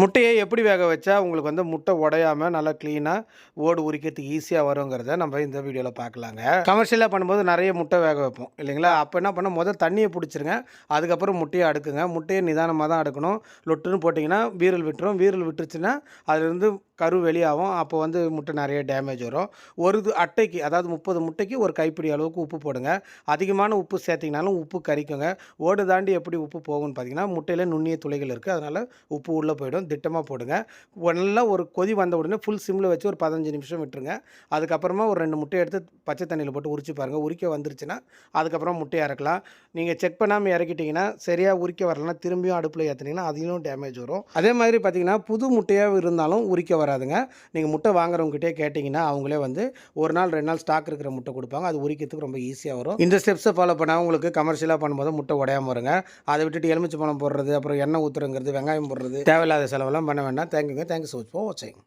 முட்டையை எப்படி வேக வச்சா உங்களுக்கு வந்து முட்டை உடையாமல் நல்லா க்ளீனாக ஓடு உரிக்கிறதுக்கு ஈஸியாக வருங்கிறத நம்ம இந்த வீடியோவில் பார்க்கலாங்க. கமர்ஷியலாக பண்ணும்போது நிறைய முட்டை வேக வைப்போம் இல்லைங்களா? அப்போ என்ன பண்ண முதல் தண்ணியை பிடிச்சிருங்க அதுக்கப்புறம் முட்டையை அடுக்குங்க. முட்டையை நிதானமாக தான் அடுக்கணும். லொட்டுன்னு போட்டிங்கன்னா வீரல் விட்டுரும். வீரல் விட்டுருச்சுன்னா அதுலேருந்து கரு வெளியாகும். அப்போ வந்து முட்டை நிறைய டேமேஜ் வரும். ஒரு இது அட்டைக்கு அதாவது முப்பது முட்டைக்கு ஒரு கைப்பிடி அளவுக்கு உப்பு போடுங்க. அதிகமான உப்பு சேர்த்திங்கனாலும் உப்பு கரிக்குங்க. ஓடு தாண்டி எப்படி உப்பு போகும்னு பார்த்தீங்கன்னா முட்டையில் நுண்ணிய துளைகள் இருக்குது அதனால் உப்பு உள்ளே போயிடும். திட்டமாக போடுங்க. நல்லா ஒரு கொதி வந்த உடனே ஃபுல் சிம்மில் வச்சு ஒரு பதினஞ்சு நிமிஷம் விட்டுருங்க. அதுக்கப்புறமா ஒரு ரெண்டு முட்டையை எடுத்து பச்சை தண்ணியில் போட்டு உரிச்சு பாருங்கள் உரிக்க வந்துருச்சுன்னா அதுக்கப்புறம் முட்டையை இறக்கலாம். நீங்கள் செக் பண்ணாமல் இறக்கிட்டிங்கன்னா சரியாக உரிக்க வரலன்னா திரும்பியும் அடுப்பில் ஏற்றுனீங்கன்னா அதிலும் டேமேஜ் வரும். அதே மாதிரி பார்த்தீங்கன்னா புது முட்டையாக இருந்தாலும் உரிக்க வராதுங்க நீங்கள் முட்டை வாங்குறவங்ககிட்டே கேட்டிங்கன்னா அவங்களே வந்து ஒரு நாள் ரெண்டு நாள் ஸ்டாக் இருக்கிற முட்டை கொடுப்பாங்க. அது உரிக்கிறதுக்கு ரொம்ப ஈஸியாக வரும். இந்த ஸ்டெப்ஸை ஃபாலோ பண்ணால் உங்களுக்கு கமர்ஷியலாக பண்ணும்போது முட்டை உடையாம வருங்க. அதை விட்டுட்டு எலுமிச்சு பழம் போடுறது அப்புறம் எண்ணெய் ஊற்றுறங்கிறது வெங்காயம் போடுறது தேவையில்லாத செலவெல்லாம் பண்ண வேண்டாம். தேங்க்யூங்க தேங்க்யூ ஸோ மச் ஃபார் வாட்சிங்